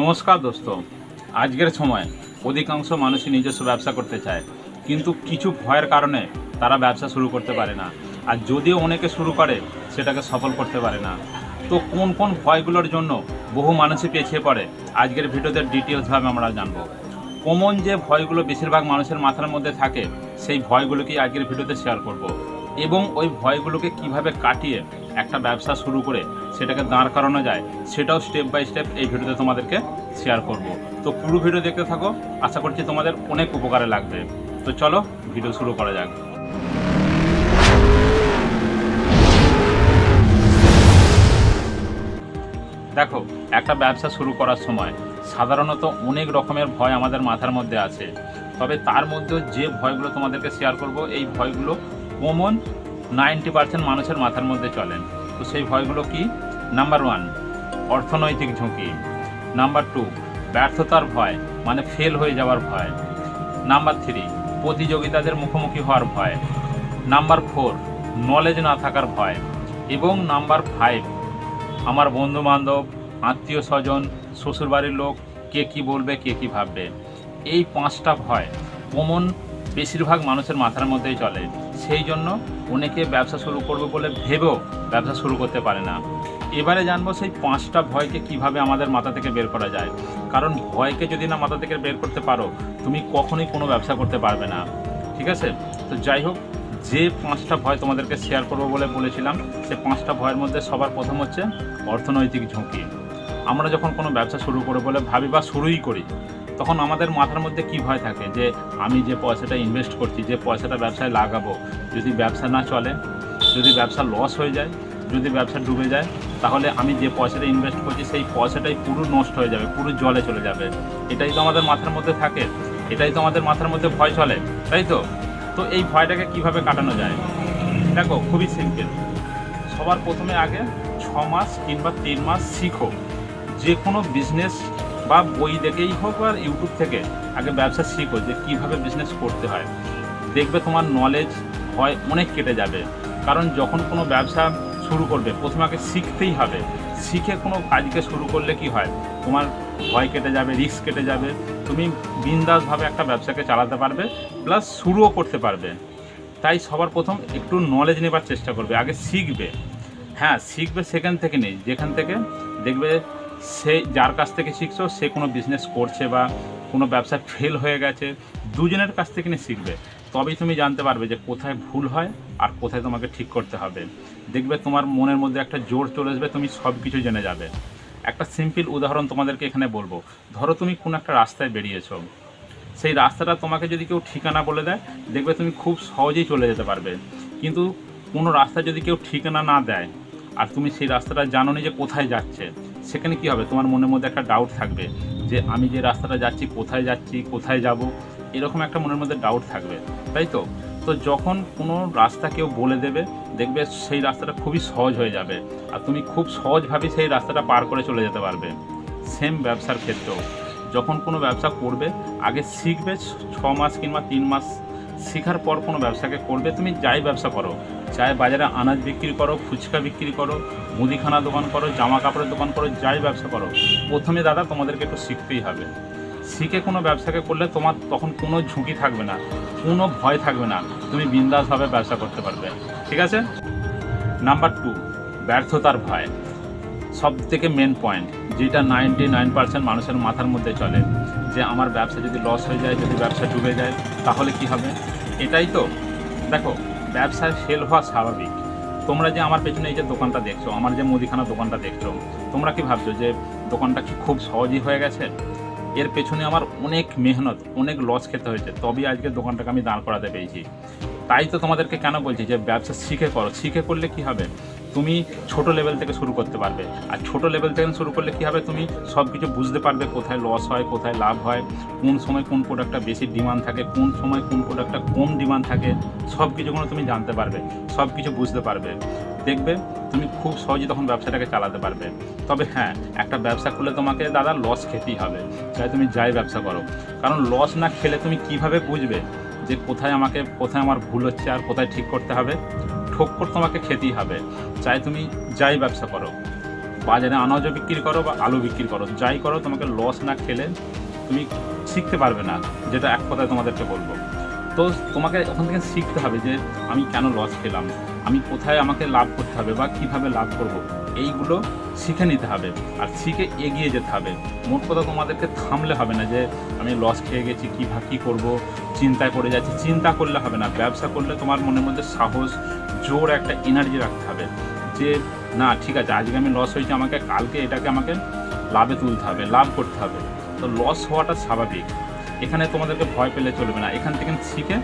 নমস্কার দোস্ত। আজকের সময় অধিকাংশ মানুষই নিজস্ব ব্যবসা করতে চায়, কিন্তু কিছু ভয়ের কারণে তারা ব্যবসা শুরু করতে পারে না। আর যদিও অনেকে শুরু করে, সেটাকে সফল করতে পারে না। তো কোন কোন ভয়গুলোর জন্য বহু মানুষই পেছিয়ে পড়ে, আজকের ভিডিওতে ডিটেলসভাবে আমরা জানব। কমন যে ভয়গুলো বেশিরভাগ মানুষের মাথার মধ্যে থাকে, সেই ভয়গুলোকেই আজকের ভিডিওতে শেয়ার করব। এবং ওই ভয়গুলোকে কীভাবে কাটিয়ে একটা ব্যবসা শুরু করে সেটাকে দাঁড় করানো যায়, সেটাও স্টেপ বাই স্টেপ এই ভিডিওতে তোমাদেরকে শেয়ার করব। তো পুরো ভিডিও দেখতে থাকো, আশা করছি তোমাদের অনেক উপকারে লাগবে। তো চলো, ভিডিও শুরু করা যাক। দেখো, একটা ব্যবসা শুরু করার সময় সাধারণত অনেক রকমের ভয় আমাদের মাথার মধ্যে আছে। তবে তার মধ্যেও যে ভয়গুলো তোমাদেরকে শেয়ার করব, এই ভয়গুলো কমন নাইনটি পার্সেন্ট মানুষের মাথার মধ্যে চলেন। তো সেই ভয়গুলো কি? নাম্বার ওয়ান অর্থনৈতিক ঝুঁকি। নাম্বার টু ব্যর্থতার ভয় মানে ফেল হয়ে যাওয়ার ভয়। নাম্বার থ্রি প্রতিযোগিতাদের মুখোমুখি হওয়ার ভয়। নাম্বার ফোর নলেজ না থাকার ভয়। এবং নাম্বার ফাইভ আমার বন্ধু বান্ধব আত্মীয় স্বজন, শ্বশুরবাড়ির লোক, কে কি বলবে, কে কি ভাববে। এই পাঁচটা ভয় কমন বেশিরভাগ মানুষের মাথার মধ্যেই চলে। সেই জন্য অনেকে ব্যবসা শুরু করবে বলে ভেবেও ব্যবসা শুরু করতে পারে না। এবারে জানব সেই পাঁচটা ভয়কে কীভাবে আমাদের মাথা থেকে বের করা যায়। কারণ ভয়কে যদি না মাথা থেকে বের করতে পারো, তুমি কখনোই কোনো ব্যবসা করতে পারবে না। ঠিক আছে? তো যাই হোক, যে পাঁচটা ভয় তোমাদেরকে শেয়ার করব বলে বলেছিলাম, সে পাঁচটা ভয়ের মধ্যে সবার প্রথম হচ্ছে অর্থনৈতিক ঝুঁকি। আমরা যখন কোনো ব্যবসা শুরু করে বলে ভাবি বা শুরুই করি তখন আমাদের মাথার মধ্যে কি ভয় থাকে? যে আমি যে পয়সাটা ইনভেস্ট করছি, যে পয়সাটা ব্যবসায় লাগাবো, যদি ব্যবসা না চলে, যদি ব্যবসা লস হয়ে যায়, যদি ব্যবসা ডুবে যায়, তাহলে আমি যে পয়সাটা ইনভেস্ট করছি, সেই পয়সাটাই পুরো নষ্ট হয়ে যাবে, পুরো জলে চলে যাবে। এটাই তো আমাদের মাথার মধ্যে থাকে। এটাই তো আমাদের মাথার মধ্যে ভয় চলে, তাই তো? তো এই ভয়টাকে কীভাবে কাটানো যায়? দেখো, খুবই সিম্পল সবার প্রথমে আগে ছ মাস কিংবা তিন মাস শিখো। যে কোনো বিজনেস বা বই দেখেই হোক আর ইউটিউব থেকে আগে ব্যবসা শিখো যে কীভাবে বিজনেস করতে হয়। দেখবে তোমার নলেজ হয় অনেক কেটে যাবে। কারণ যখন কোনো ব্যবসা শুরু করবে, প্রথমে আগে শিখতেই হবে। শিখে কোনো কাজকে শুরু করলে কি হয়? তোমার ভয় কেটে যাবে রিস্ক কেটে যাবে। তুমি বিন্দাসভাবে একটা ব্যবসাকে চালাতে পারবে প্লাস শুরুও করতে পারবে। তাই সবার প্রথম একটু নলেজ নেবার চেষ্টা করবে, আগে শিখবে। হ্যাঁ শিখবে সেখান থেকে নেই। যেখান থেকে দেখবে সে যার কাছ থেকে শিখছো, সে কোনো বিজনেস করছে বা কোনো ব্যবসা ফেল হয়ে গেছে, দুজনের কাছ থেকে নিয়ে শিখবে। তবেই তুমি জানতে পারবে যে কোথায় ভুল হয় আর কোথায় তোমাকে ঠিক করতে হবে। দেখবে তোমার মনের মধ্যে একটা জোর চলে আসবে, তুমি সব কিছু জেনে যাবে। একটা সিম্পল উদাহরণ তোমাদেরকে এখানে বলব। ধরো তুমি কোনো একটা রাস্তায় বেরিয়েছো। সেই রাস্তাটা তোমাকে যদি কেউ ঠিকানা বলে দেয়, দেখবে তুমি খুব সহজেই চলে যেতে পারবে। কিন্তু কোনো রাস্তা যদি কেউ ঠিকানা না দেয়, আর তুমি সেই রাস্তাটা জানো না যে কোথায় যাচ্ছে সেখানে কি হবে? তোমার মনের মধ্যে একটা ডাউট থাকবে যে আমি যে রাস্তাটা যাচ্ছি, কোথায় যাচ্ছি, কোথায় যাব? এরকম একটা মনের মধ্যে ডাউট থাকবে, তাই তো? তো যখন কোনো রাস্তা কেউ বলে দেবে, দেখবে সেই রাস্তাটা খুবই সহজ হয়ে যাবে আর তুমি খুব সহজভাবে সেই রাস্তাটা পার করে চলে যেতে পারবে। সেম ব্যবসার ক্ষেত্রেও। যখন কোনো ব্যবসা করবে, আগে শিখবে, ছ মাস কিংবা তিন মাস শেখার পর কোনো ব্যবসাকে করবে, তুমি যাই ব্যবসা করো চাই বাজারে আনাজ বিক্রি করো, ফুচকা বিক্রি করো মুদিখানা দোকান করো জামা কাপড়ের দোকান করো, যাই ব্যবসা করো। প্রথমে দাদা, তোমাদেরকে একটু শিখতেই হবে। শিখে কোনো ব্যবসাকে করলে তোমার তখন কোনো ঝুঁকি থাকবে না, কোনো ভয় থাকবে না। তুমি বিন্দাসভাবে ব্যবসা করতে পারবে। ঠিক আছে? নাম্বার টু ব্যর্থতার ভয়। সব থেকে মেন পয়েন্ট যেটা নাইনটি নাইন পার্সেন্ট মানুষের মাথার মধ্যে চলে, যে আমার ব্যবসা যদি লস হয়ে যায়, যদি ব্যবসা ডুবে যায়, তাহলে কি হবে? এটাই তো। দেখো ব্যবসায় ফেল হওয়া স্বাভাবিক। তোমরা যে আমার পেছনে এই যে দোকানটা দেখছ, আমার যে মুদিখানা দোকানটা দেখছ, তোমরা কি ভাবছ যে দোকানটা কি খুব সহজই হয়ে গেছে? এর পেছনে আমার অনেক মেহনত, অনেক লস খেতে হয়েছে। তবেই আজকে দোকানটাকে আমি দাঁড় করাতে পেরেছি। তাই তো তোমাদেরকে কেন বলছি যে ব্যবসা শিখে করো। শিখে করলে কি হবে? তুমি ছোট লেভেল থেকে শুরু করতে পারবে। আর ছোট লেভেল থেকে শুরু করলে কি হবে? তুমি সব কিছু বুঝতে পারবে কোথায় লস হয়, কোথায় লাভ হয়, কোন সময় কোন প্রোডাক্টটা বেশি ডিমান্ড থাকে, কোন সময় কোন প্রোডাক্টটা কম ডিমান্ড থাকে সব কিছুগুলো তুমি জানতে পারবে সব কিছু বুঝতে পারবে। দেখবে তুমি খুব সহজে তখন ব্যবসাটাকে চালাতে পারবে। তবে হ্যাঁ একটা ব্যবসা করলে তোমাকে দাদা লস খেতেই হবে। চাই তুমি যাই ব্যবসা করো। কারণ লস না খেলে তুমি কীভাবে বুঝবে যে কোথায় আমাকে, কোথায় আমার ভুল হচ্ছে আর কোথায় ঠিক করতে হবে? ঠোক্কর তোমাকে খেতেই হবে। চাই তুমি যাই ব্যবসা করো। বাজারে আনাজও বিক্রি করো বা আলু বিক্রি করো। যাই করো, তোমাকে লস না খেলে তুমি শিখতে পারবে না, যেটা এক কথায় তোমাদেরকে বলব। তো তোমাকে ওখান থেকে শিখতে হবে যে আমি কেন লস খেলাম? আমি কোথায় আমাকে লাভ করতে হবে বা কীভাবে লাভ করব? এইগুলো শিখে নিতে হবে আর শিখে এগিয়ে যেতে হবে। মোট কথা তোমাদেরকে থামলে হবে না যে আমি লস খেয়ে গেছি, কী ভা কী করব? চিন্তায় পড়ে যাচ্ছি। চিন্তা করলে হবে না। ব্যবসা করলে তোমার মনের মধ্যে সাহস জোর একটা এনার্জি রাখতে হবে যে, না, ঠিক আছে, আজকে আমি লস হয়েছি, আমাকে কালকে এটাকে আমাকে লাভে তুলতে হবে, লাভ করতে হবে। তো লস হওয়াটা স্বাভাবিক। এখানে তোমাদেরকে ভয় পেলে চলবে না। এখান থেকে শিখে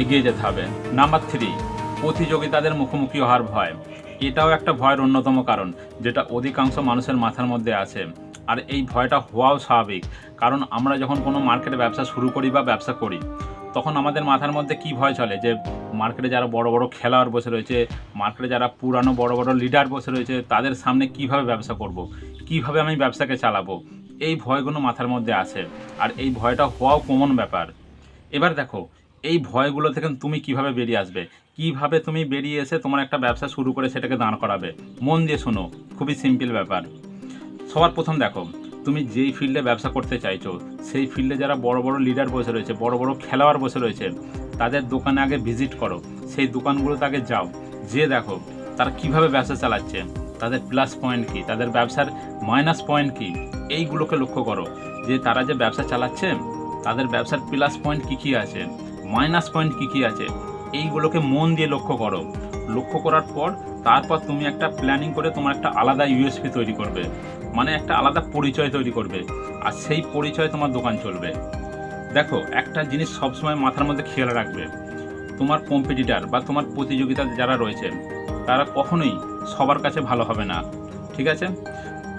এগিয়ে যেতে হবে। নাম্বার থ্রি প্রতিযোগিতাদের মুখোমুখি হওয়ার ভয়। এটাও একটা ভয়ের অন্যতম কারণ, যেটা অধিকাংশ মানুষের মাথার মধ্যে আছে। আর এই ভয়টা হওয়াও স্বাভাবিক। কারণ আমরা যখন কোনো মার্কেটে ব্যবসা শুরু করি বা ব্যবসা করি তখন আমাদের মাথার মধ্যে কি ভয় চলে? যে মার্কেটে যারা বড় বড় খেলোয়াড় বসে রয়েছে, মার্কেটে যারা পুরানো বড় বড় লিডার বসে রয়েছে, তাদের সামনে কীভাবে ব্যবসা করব। কীভাবে আমি ব্যবসাকে চালাবো? এই ভয়গুলো মাথার মধ্যে আছে। আর এই ভয়টা হওয়াও কমন ব্যাপার। এবার দেখো, এই ভয়গুলো থেকে তুমি কীভাবে বেরিয়ে আসবে? কীভাবে তুমি বেরিয়ে এসে তোমার একটা ব্যবসা শুরু করে সেটাকে দাঁড় করাবে? মন দিয়ে শোনো, খুবই সিম্পল ব্যাপার। সবার প্রথম দেখো তুমি যেই ফিল্ডে ব্যবসা করতে চাইছো, সেই ফিল্ডে যারা বড় বড় লিডার বসে রয়েছে, বড় বড় খেলোয়াড় বসে রয়েছে, তাদের দোকানে আগে ভিজিট করো। সেই দোকানগুলোতে আগে যাও। যে দেখো, তারা কীভাবে ব্যবসা চালাচ্ছে, তাদের প্লাস পয়েন্ট কি, তাদের ব্যবসার মাইনাস পয়েন্ট কি, এইগুলোকে লক্ষ্য করো। যে তারা যে ব্যবসা চালাচ্ছে, তাদের ব্যবসার প্লাস পয়েন্ট কী কী আছে মাইনাস পয়েন্ট কী কী আছে, এইগুলোকে মন দিয়ে লক্ষ্য করো। লক্ষ্য করার পর, তারপর তুমি একটা প্ল্যানিং করে তোমার একটা আলাদা ইউএসপি তৈরি করবে। মানে একটা আলাদা পরিচয় তৈরি করবে। আর সেই পরিচয় তোমার দোকান চলবে। দেখো, একটা জিনিস সবসময় মাথার মধ্যে খেয়াল রাখবে। তোমার কম্পিটিটার বা তোমার প্রতিযোগিতা যারা রয়েছে, তারা কখনোই সবার কাছে ভালো হবে না। ঠিক আছে?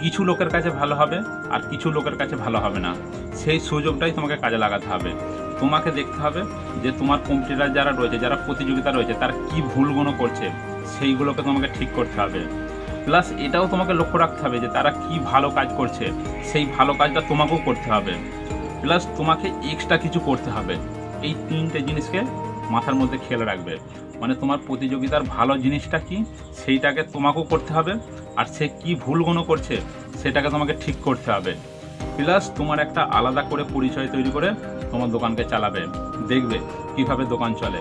কিছু লোকের কাছে ভালো হবে আর কিছু লোকের কাছে ভালো হবে না। সেই সুযোগটাই তোমাকে কাজে লাগাতে হবে। তোমাকে দেখতে হবে যে তোমার কম্পিটিটার যারা রয়েছে, যারা প্রতিযোগিতা রয়েছে, তারা কি ভুলগুলো করছে, সেইগুলোকে তোমাকে ঠিক করতে হবে। প্লাস এটাও তোমাকে লক্ষ্য রাখতে হবে যে তারা কি ভালো কাজ করছে। সেই ভালো কাজটা তোমাকেও করতে হবে। প্লাস তোমাকে এক্সট্রা কিছু করতে হবে। এই তিনটে জিনিসকে মাথার মধ্যে খেয়াল রাখবে। মানে তোমার প্রতিযোগিতার ভালো জিনিসটা কি? সেইটাকে তোমাকেও করতে হবে। আর সে কি ভুলগুলো করছে, সেটাকে তোমাকে ঠিক করতে হবে। প্লাস তোমার একটা আলাদা করে পরিচয় তৈরি করে তোমার দোকানকে চালাবে। দেখবে কীভাবে দোকান চলে।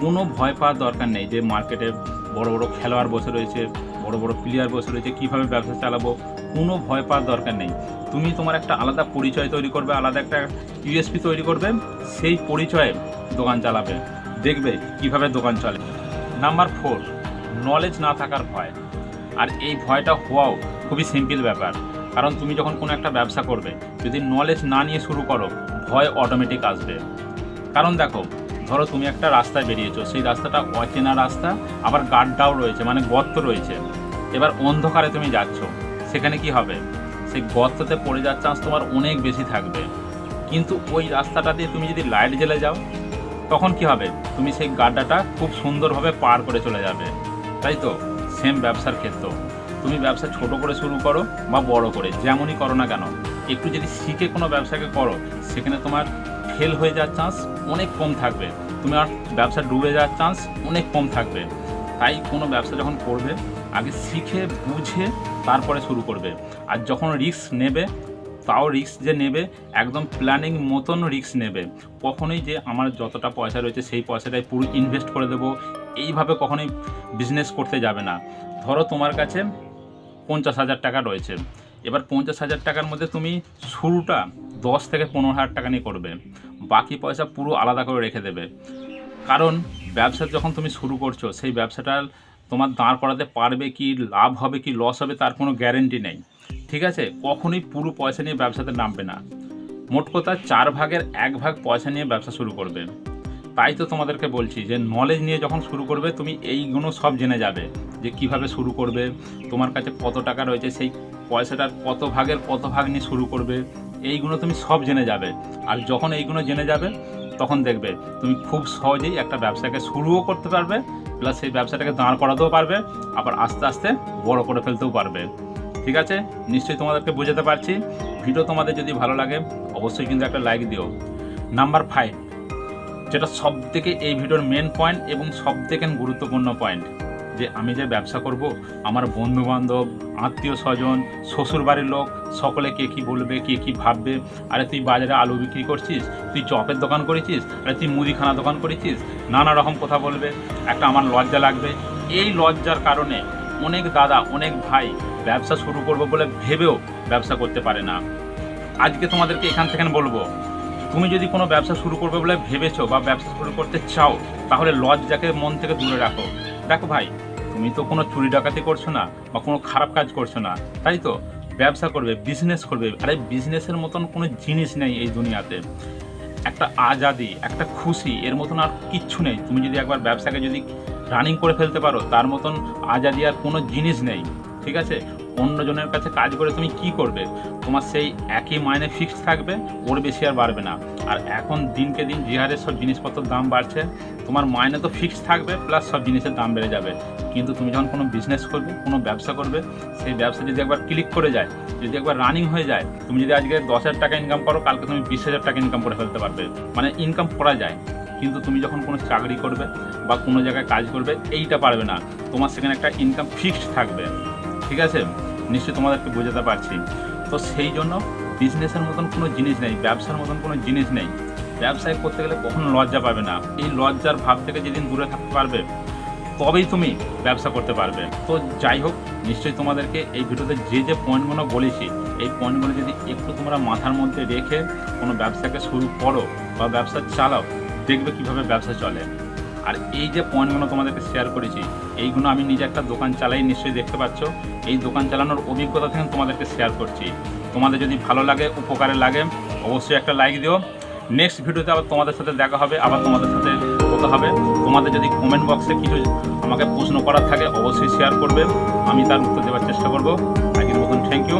কোনো ভয় পাওয়ার দরকার নেই যে মার্কেটে বড় বড় খেলোয়াড় বসে রয়েছে বড় বড় প্লেয়ার বসে রয়েছে, কীভাবে ব্যবসা চালাবো, কোনো ভয় পাওয়ার দরকার নেই। তুমি তোমার একটা আলাদা পরিচয় তৈরি করবে, আলাদা একটা ইউএসপি তৈরি করবে, সেই পরিচয়ে দোকান চালাবে। দেখবে কীভাবে দোকান চলে। নাম্বার ফোর নলেজ না থাকার ভয়। আর এই ভয়টা হওয়াও খুবই সিম্পল ব্যাপার। কারণ তুমি যখন কোনো একটা ব্যবসা করবে, যদি নলেজ না নিয়ে শুরু করো, ভয় অটোমেটিক আসবে। কারণ দেখো ধরো তুমি একটা রাস্তায় বেরিয়েছো, সেই রাস্তাটা অচেনা রাস্তা, আবার গাড্ডাও রয়েছে মানে গর্ত রয়েছে। এবার অন্ধকারে তুমি যাচ্ছ, সেখানে কি হবে? সেই গর্ততে পড়ে যাওয়ার চান্স তোমার অনেক বেশি থাকবে। কিন্তু ওই রাস্তাটা দিয়ে তুমি যদি লাইট জ্বেলে যাও, তখন কি হবে? তুমি সেই গাড্ডাটা খুব সুন্দরভাবে পার করে চলে যাবে। তাই তো? সেম ব্যবসার ক্ষেত্র। তুমি ব্যবসা ছোট করে শুরু করো বা বড় করে, যেমনই করো না কেন। একটু যদি শিখে কোনো ব্যবসাকে করো, সেখানে তোমার ফেল হয়ে যাওয়ার চান্স অনেক কম থাকবে। তোমার ব্যবসা ডুবে যাওয়ার চান্স অনেক কম থাকবে। তাই কোনো ব্যবসা যখন করবে, আগে শিখে, বুঝে তারপরে শুরু করবে। আর যখন রিস্ক নেবে, তাও রিস্ক যে নেবে, একদম প্ল্যানিং মতন রিস্ক নেবে। কখনোই যে আমার যতটা পয়সা রয়েছে, সেই পয়সাটাই পুরো ইনভেস্ট করে দেবো। এইভাবে কখনোই বিজনেস করতে যাবে না। ধরো তোমার কাছে পঞ্চাশ হাজার টাকা রয়েছে। এবার পঞ্চাশ হাজার টাকার মধ্যে তুমি শুরুটা দশ থেকে পনেরো হাজার টাকা নিয়ে করবে। বাকি পয়সা পুরো আলাদা করে রেখে দেবে। কারণ ব্যবসা যখন তুমি শুরু করছ, সেই ব্যবসাটা তোমার দাঁড় করাতে পারবে কি, লাভ হবে কি লস হবে তার কোনো গ্যারেন্টি নেই। ঠিক আছে? কখনোই পুরো পয়সা নিয়ে ব্যবসাতে নামবে না। মোট কথা চার ভাগের এক ভাগ পয়সা নিয়ে ব্যবসা শুরু করবে। তাই তো তোমাদেরকে বলছি যে নলেজ নিয়ে যখন শুরু করবে, তুমি এইগুলো সব জেনে যাবে যে কীভাবে শুরু করবে, তোমার কাছে কত টাকা রয়েছে, সেই পয়সাটার কত ভাগের কত ভাগ নিয়ে শুরু করবে। এইগুলো তুমি সব জেনে যাবে। আর যখন এইগুলো জেনে যাবে, তখন দেখবে তুমি খুব সহজেই একটা ব্যবসাকে শুরুও করতে পারবে প্লাস সেই ব্যবসাটাকে দাঁড় করাতেও পারবে, আবার আস্তে আস্তে বড় করে ফেলতেও পারবে। ঠিক আছে? নিশ্চয়ই তোমাদেরকে বোঝাতে পারছি। ভিডিও তোমাদের যদি ভালো লাগে, অবশ্যই কিন্তু একটা লাইক দিও। নাম্বার ফাইভ যেটা সব থেকে এই ভিডিওর মেন পয়েন্ট এবং সব থেকে গুরুত্বপূর্ণ পয়েন্ট যে আমি যে ব্যবসা করব, আমার বন্ধু বান্ধব আত্মীয় স্বজন শ্বশুর বাড়ির লোক, সকলে কে কী বলবে, কে কী ভাববে? আরে তুই বাজারে আলু বিক্রি করছিস, তুই চপের দোকান করেছিস, আরে তুই মুদিখানা দোকান করেছিস, নানা রকম কথা বলবে, একটা আমার লজ্জা লাগবে। এই লজ্জার কারণে অনেক দাদা, অনেক ভাই ব্যবসা শুরু করব বলে ভেবেও ব্যবসা করতে পারে না। আজকে তোমাদেরকে এখান থেকে বলব, তুমি যদি কোনো ব্যবসা শুরু করবে বলে ভেবেছো বা ব্যবসা শুরু করতে চাও, তাহলে লজ্জাকে মন থেকে দূরে রাখো। দেখো ভাই তুমি তো কোনো চুরি ডাকাতি করছ না বা কোনো খারাপ কাজ করছ না, তাই তো? ব্যবসা করবে বিজনেস করবে, আরে বিজনেসের মতন কোনো জিনিস নেই এই দুনিয়াতে। একটা আজাদি, একটা খুশি, এর মতন আর কিচ্ছু নেই। তুমি যদি একবার ব্যবসাকে যদি রানিং করে ফেলতে পারো, তার মতন আজাদি আর কোনো জিনিস নেই, ঠিক আছে? অন্যজনের কাছে কাজ করে তুমি কি করবে? তোমার সেই একই মাইনে ফিক্সড থাকবে, ওর বেশি আর বাড়বে না। আর এখন দিনকে দিন যে হারে সব জিনিসপত্রের দাম বাড়ছে, তোমার মাইনে তো ফিক্সড থাকবে প্লাস সব জিনিসের দাম বেড়ে যাবে। কিন্তু তুমি যখন কোনো বিজনেস করবে, কোনো ব্যবসা করবে, সেই ব্যবসা যদি একবার ক্লিক করে যায়, যদি একবার রানিং হয়ে যায়, তুমি যদি আজকে দশ হাজার টাকা ইনকাম করো, কালকে তুমি বিশ হাজার টাকা ইনকাম করে ফেলতে পারবে। মানে ইনকাম করা যায়। কিন্তু তুমি যখন কোনো চাকরি করবে বা কোনো জায়গায় কাজ করবে, এইটা পারবে না। তোমার সেখানে একটা ইনকাম ফিক্সড থাকবে। ঠিক আছে? নিশ্চয়ই তোমাদেরকে বোঝাতে পারছি। তো সেই জন্য বিজনেসের মতন কোনো জিনিস নেই, ব্যবসার মতন কোনো জিনিস নেই। ব্যবসায় করতে গেলে কখনো লজ্জা পাবে না। এই লজ্জার ভাব থেকে যেদিন দূরে থাকতে পারবে, তবেই তুমি ব্যবসা করতে পারবে। তো যাই হোক, নিশ্চয়ই তোমাদেরকে এই ভিডিওতে যে যে পয়েন্টগুলো বলেছি, এই পয়েন্টগুলো যদি একটু তোমরা মাথার মধ্যে রেখে কোনো ব্যবসাকে শুরু করো বা ব্যবসা চালাও, দেখবে কীভাবে ব্যবসা চলে। আর এই যে পয়েন্টগুলো তোমাদেরকে শেয়ার করেছি, এইগুলো আমি নিজে একটা দোকান চালাই, নিশ্চয়ই দেখতে পাচ্ছ। এই দোকান চালানোর অভিজ্ঞতা থেকে তোমাদেরকে শেয়ার করছি। তোমাদের যদি ভালো লাগে, উপকারে লাগে, অবশ্যই একটা লাইক দিও। নেক্সট ভিডিওতে আবার তোমাদের সাথে দেখা হবে, আবার তোমাদের সাথে কথা হবে। তোমাদের যদি কমেন্ট বক্সে কিছু আমাকে প্রশ্ন করার থাকে, অবশ্যই শেয়ার করবে। আমি তার উত্তর দেওয়ার চেষ্টা করব। আজকের মতন থ্যাংক ইউ